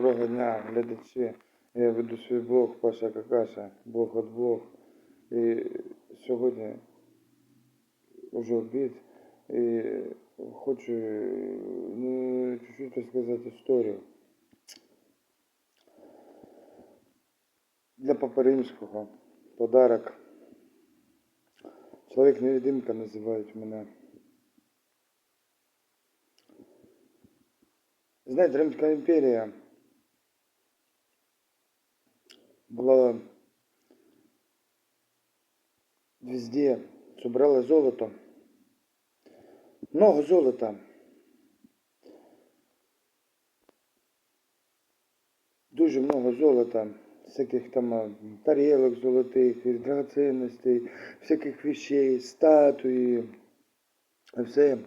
Доброго дня, глядачі. Я веду свій блог Паша Какаша, Бог от Бог. І сьогодні вже обід. І хочу ну, чуть-чуть розказати історію. Для Папи Римського подарок. Чоловік невидимка називають мене. Знаєте, Римська імперія везде, собрала золото. Много золота. Дуже много золота, всяких там а, тарелок золотих, драгоценностей, всяких вещей, статуї, все.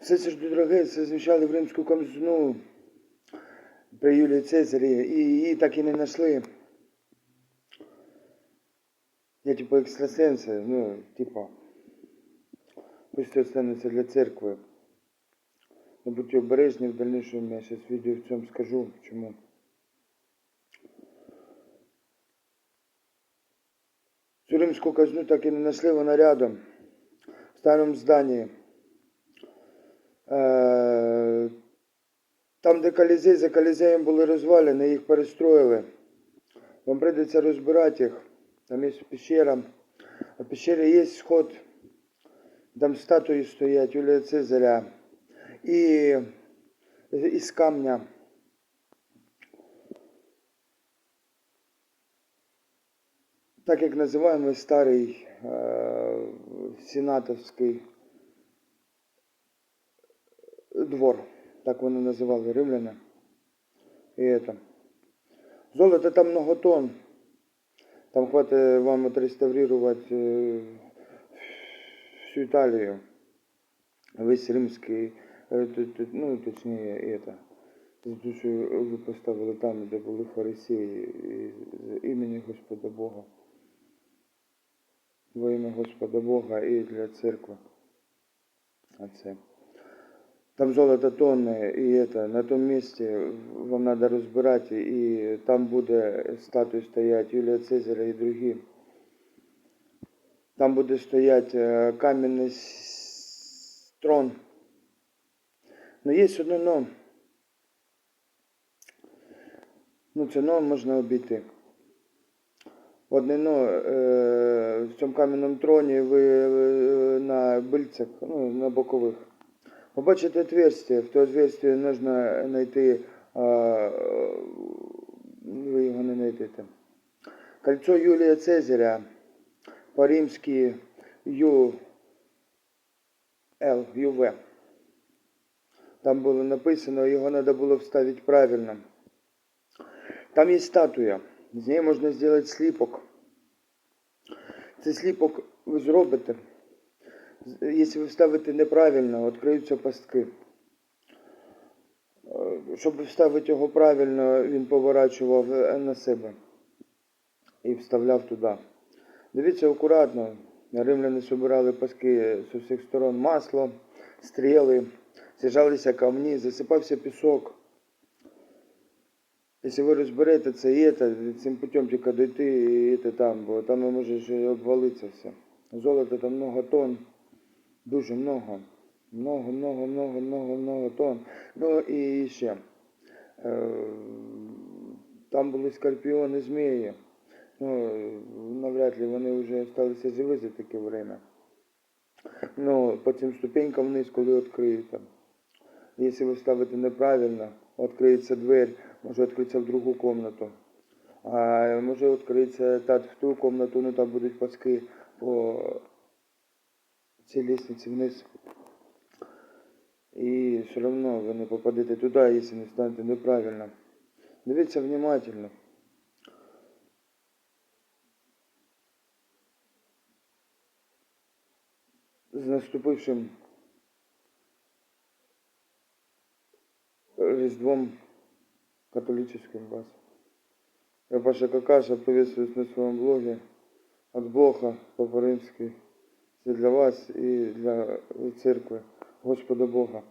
Все це ж дороге, все зміщали в римську казну при Юлії Цезарі, і її так і не знайшли. Я типу екстрасенс, ну, типа, пусть це останеться для церкви. Не будьте обережні в дальнішому, я зараз відео в цьому скажу, чому. Цю римську казну так і не знайшли, вона рядом, в старому зданні. Е, Там, де Колізей, за Колізеєм були розвалини, їх перестроїли. Вам прийдеться розбирати їх. Там є пещера. В пещері є сход. Там статуї стоять Юлія Цезаря. І із камня. Так як називаємо старий е, сенатовський двор. Так вони називали римляни. І это. Золота там много тонн. Там хватит вам отреставрировать э, всю Италию. Весь римський, т- т- ну точніше, это. Тому що ви поставили там, де були фарисеї, і імені Господа Бога. Во ім'я Господа Бога і для церкви. А це. Там золото тонны, и это, на том месте вам надо разбирать, и там будет статуя стоять Юлия Цезаря и другие. Там буде стоять е, каменний трон. Но є одне но. Ну, це но можна обійти. Одне но е, в цьому кам'яному троні ви е, на бильцях, ну, на бокових. Побачите отверстие, в то отверстие нужно знайти, ви його не знайдете. Кольцо Юлія Цезаря по-римськи Ю, Л, ЮВ. Там було написано, його треба було вставити правильно. Там є статуя, з неї можна зробити сліпок. Цей сліпок ви зробите. Якщо ви вставите неправильно, відкриються пастки. Е, Щоб вставити його правильно, він поворачував е, на себе і вставляв туди. Дивіться акуратно. Римляни збирали паски з усіх сторон масло, стріли, з'їжджалися камні, засипався пісок. Якщо ви розберете це і це, цим путем тільки дойти і це там, бо там може обвалитися все. Золота там много тонн. Дуже много. Много, много, много, много, много тонн. Ну і ще. Е, Там були скорпіони, змії. Ну, навряд ли вони вже залишилися живі за таке время. Ну, по цим ступенькам вниз, коли відкриються. Якщо ви ставите неправильно, відкриється двері, може відкритися в другу комнату. А може відкриється та в ту комнату, ну там будуть паски по цій лестниці вниз. І все одно ви не попадете туди, якщо не станете неправильно. Дивіться внимательно. З наступившим Різдвом католическим вас. Я Паша Какаша приветствуюсь на своем блоге от Бога по-римски. Для вас і для церкви Господа Бога.